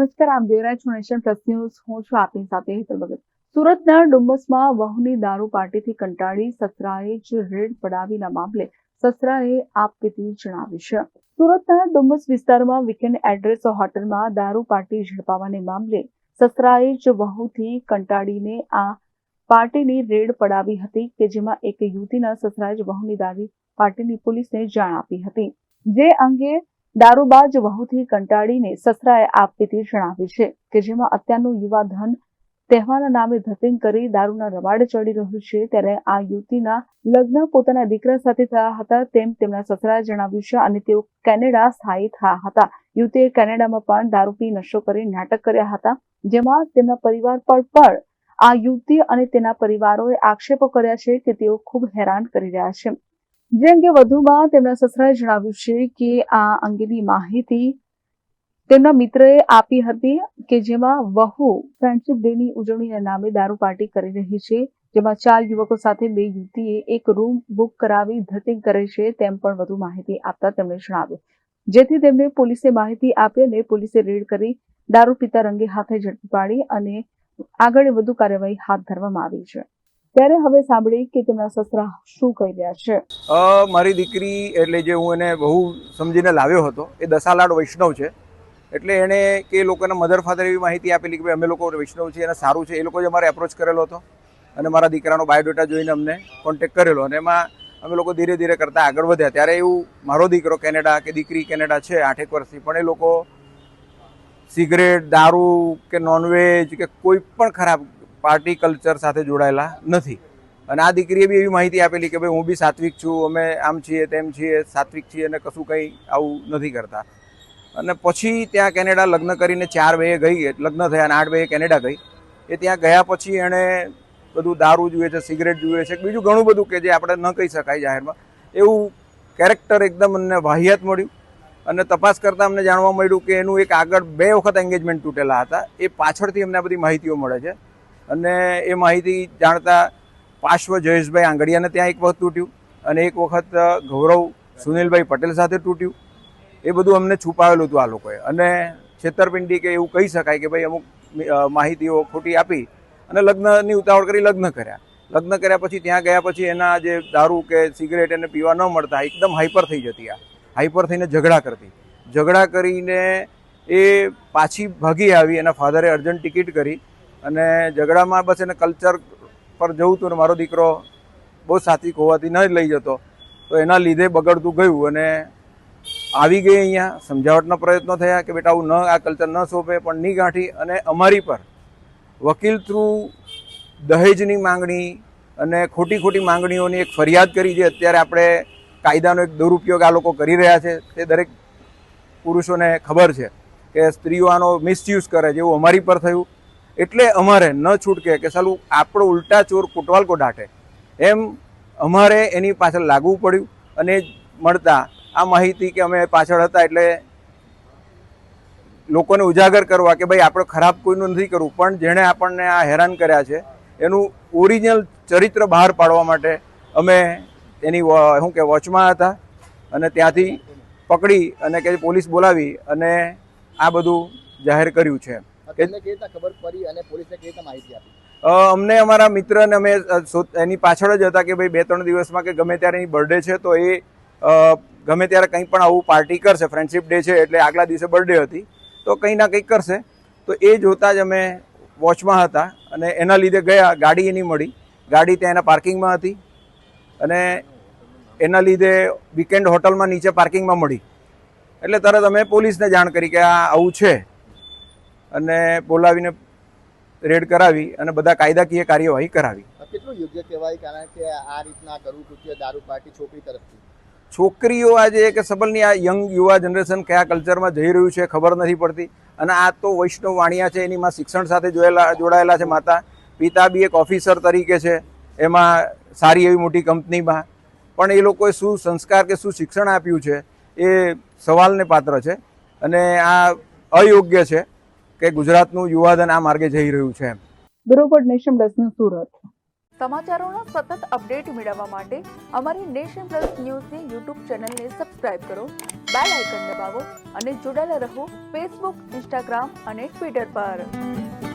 નમસ્કાર આમ જોઈ રહ્યા છો નેશન પ્લસ ન્યૂઝ. હું છું આપની સાથે હેતલ ભગત. સુરતના ડુમ્બસમાં વહુની દારૂ પાર્ટીથી કંટાળી સસરાએ જ રેડ પડાવીના મામલે સસરાએ આપવીતી જણાવી છે. સુરતના ડુમ્બસ વિસ્તારમાં વીકેન્ડ એડ્રેસ હોટલમાં દારૂ પાર્ટી ઝડપાવાને મામલે સસરાએ જ વહુથી કંટાળીને આ પાર્ટીની રેડ પડાવી હતી કે જેમાં એક યુવતીના સસરાએ જ વહુની દારૂ પાર્ટીની પોલીસને જાણ આપી હતી. જે અંગે દારૂબાજ વહુથી કંટાળીને સસરાએ આપવીતી જણાવ્યું છે કે જેમાં અત્યારનું યુવા ધન તહેવારના નામે ધતિંગ કરી દારૂના રવાડે ચડી રહ્યું છે, ત્યારે આ યુવતીના લગ્ન પોતાના દીકરા સાથે થયા હતા તેમ તેમના સસરાએ જણાવ્યું છે અને તેઓ કેનેડા સ્થાયી થયા હતા. યુવતીએ કેનેડામાં પણ દારૂ પી નશો કરી નાટક કર્યા હતા, જેમાં તેમના પરિવાર પર પણ આ યુવતી અને તેના પરિવારોએ આક્ષેપો કર્યા છે કે તેઓ ખૂબ હેરાન કરી રહ્યા છે. જે અંગે વધુમાં તેમના સસરાએ જણાવ્યું છે કે આ અંગેની માહિતી તેમના મિત્રએ આપી હતી કે જેમાં વહુ ફ્રેન્ડશીપ ડેની ઉજવણીના નામે દારૂ પાર્ટી કરી રહી છે, જેમાં ચાર યુવકો સાથે બે યુવતીએ એક રૂમ બુક કરાવી ધતિંગ કરે છે તેમ પણ વધુ માહિતી આપતા તેમણે જણાવ્યું. જેથી તેમને પોલીસે માહિતી આપી અને પોલીસે રેડ કરી દારૂ પીતા રંગે હાથે ઝડપી પાડી અને આગળ વધુ કાર્યવાહી હાથ ધરવામાં આવી છે. ત્યારે હવે સાંભળી કે તેમના સસરા શું કહી રહ્યા છે. મારી દીકરી એટલે જે હું એને બહુ સમજીને લાવ્યો હતો, એ દસાલાડ વૈષ્ણવ છે. એટલે એણે કે લોકોના મધર ફાધર એવી માહિતી આપેલી કે ભાઈ અમે લોકો વૈષ્ણવ છીએ અને સારું છે. એ લોકો જે અમારે એપ્રોચ કરેલો હતો અને મારા દીકરાનો બાયોડેટા જોઈને અમને કોન્ટેક્ટ કરેલો અને એમાં અમે લોકો ધીરે ધીરે કરતાં આગળ વધ્યા. ત્યારે એવું મારો દીકરો કેનેડા કે દીકરી કેનેડા છે આઠેક વર્ષથી, પણ એ લોકો સિગરેટ, દારૂ કે નોનવેજ કે કોઈ પણ ખરાબ પાર્ટી કલ્ચર સાથે જોડાયેલા નથી. અને આ દીકરીએ બી એવી માહિતી આપેલી કે ભાઈ, હું બી સાત્વિક છું, અમે આમ છીએ, તેમ છીએ, સાત્વિક છીએ અને કશું કંઈ આવું નથી કરતા. અને પછી ત્યાં કેનેડા લગ્ન કરીને ચાર બે ગઈ, લગ્ન થયા અને આઠ બે કેનેડા ગઈ. એ ત્યાં ગયા પછી એણે બધું દારૂ જુએ છે, સિગરેટ જુએ છે, બીજું ઘણું બધું કે જે આપણે ન કહી શકાય જાહેરમાં. એવું કેરેક્ટર એકદમ અમને વાહિયાત મળ્યું. અને તપાસ કરતાં અમને જાણવા મળ્યું કે એનું એક આગળ બે વખત એન્ગેજમેન્ટ તૂટેલા હતા. એ પાછળથી અમને આ બધી માહિતીઓ મળે છે. અને એ માહિતી જાણતા પાર્શ્વ જયેશભાઈ આંગડિયાને ત્યાં એક વખત તૂટ્યું અને એક વખત ગૌરવ સુનિલભાઈ પટેલ સાથે તૂટ્યું. એ બધું અમને છુપાવેલું હતું આ લોકોએ. અને છેતરપિંડી કે એવું કહી શકાય કે ભાઈ અમુક માહિતીઓ ખોટી આપી અને લગ્નની ઉતાવળ કરી લગ્ન કર્યા. લગ્ન કર્યા પછી ત્યાં ગયા પછી એના જે દારૂ કે સિગરેટ એને પીવા ન મળતા એકદમ હાઈપર થઈ જતી આ. હાઈપર થઈને ઝઘડા કરતી. ઝઘડા કરીને એ પાછી ભાગી આવી, એના ફાધરે અર્જન્ટ ટિકિટ કરી અને ઝઘડામાં બસ એને કલ્ચર પર જવું હતું ને મારો દીકરો બહુ સાત્વિક હોવાથી ન લઈ જતો. તો એના લીધે બગડતું ગયું અને આવી ગઈ અહીંયા. સમજાવટના પ્રયત્નો થયા કે બેટા, આવું ન, આ કલ્ચર ન સોંપે, પણ ની ગાંઠી અને અમારી પર વકીલ થ્રુ દહેજની માંગણી અને ખોટી ખોટી માંગણીઓની એક ફરિયાદ કરી જે અત્યારે આપણે કાયદાનો એક દુરુપયોગ આ લોકો કરી રહ્યા છે, તે દરેક પુરુષોને ખબર છે કે સ્ત્રીઓ આનો મિસયુઝ કરે જેવું અમારી પર થયું. એટલે અમારે ન છૂટકે કે સાલું આપણો ઉલટા ચોર કોટવાલકો દાટે. એમ અમારે એની પાછળ લાગવું પડ્યું અને મળતા આ માહિતી કે અમે પાછળ હતા એટલે લોકોને ઉજાગર કરવા કે ભાઈ આપણે ખરાબ કોઈનું નથી કરવું, પણ જેણે આપણને આ હેરાન કર્યા છે, એનું ઓરિજિનલ ચરિત્ર બહાર પાડવા માટે અમે એની શું કે, વોચમાં હતા અને ત્યાંથી પકડી અને કે પોલીસ બોલાવી અને આ બધું જાહેર કર્યું છે. તમને કેવી રીતના ખબર પડી અને પોલીસને કેવી રીતના માહિતી આપી? અમને અમારા મિત્રને અમે એની પાછળ જ હતા કે ભાઈ બે ત્રણ દિવસમાં કે ગમે ત્યારે એની બર્થડે છે તો એ ગમે ત્યારે કંઈ પણ આવું પાર્ટી કરશે ફ્રેન્ડશિપ ડે છે એટલે આગલા દિવસે બર્થડે હતી તો કંઈ ના કંઈક કરશે. તો એ જોતાં જ અમે વોચમાં હતા અને એના લીધે ગયા ગાડી એની મળી. ગાડી ત્યાં એના પાર્કિંગમાં હતી અને એના લીધે વીકેન્ડ હોટલમાં નીચે પાર્કિંગમાં મળી. એટલે તરત અમે પોલીસને જાણ કરી કે આ આવું છે. અને બોલાવીને રેડ કરાવી અને બધા કાયદાકીય કાર્યવાહી કરાવી. કેટલું યોગ્ય કહેવાય? કારણ કે આ રીતના કરવું કૃત્ય દારૂ પાર્ટી છોકરી તરફથી. છોકરીઓ આજે કે સબલની આ યંગ યુવા જનરેશન કયા કલ્ચરમાં જઈ રહ્યું છે ખબર નથી પડતી. અને આ તો વૈષ્ણવ વાણિયા છે એની માં શિક્ષણ સાથે જોયેલા જોડાયેલા છે માતા. પિતા બી એક ઓફિસર તરીકે છે એમાં સારી એવી મોટી કંપનીમાં. પણ એ લોકોએ શું સંસ્કાર કે શું શિક્ષણ આપ્યું છે એ સવાલને પાત્ર છે. અને આ અયોગ્ય છે. કે ગુજરાતનું યુવાધન આ માર્ગે જઈ રહ્યું છે બરોબર નેશન પ્લસ ન્યૂઝ સુરત. સમાચારોના સતત અપડેટ મેળવવા માટે અમારી નેશન પ્લસ ન્યૂઝની યુટ્યુબ ચેનલને સબસ્ક્રાઇબ કરો બેલ આઇકન દબાવો અને જોડાયેલા રહો ફેસબુક ઇન્સ્ટાગ્રામ અને ટ્વિટર પર.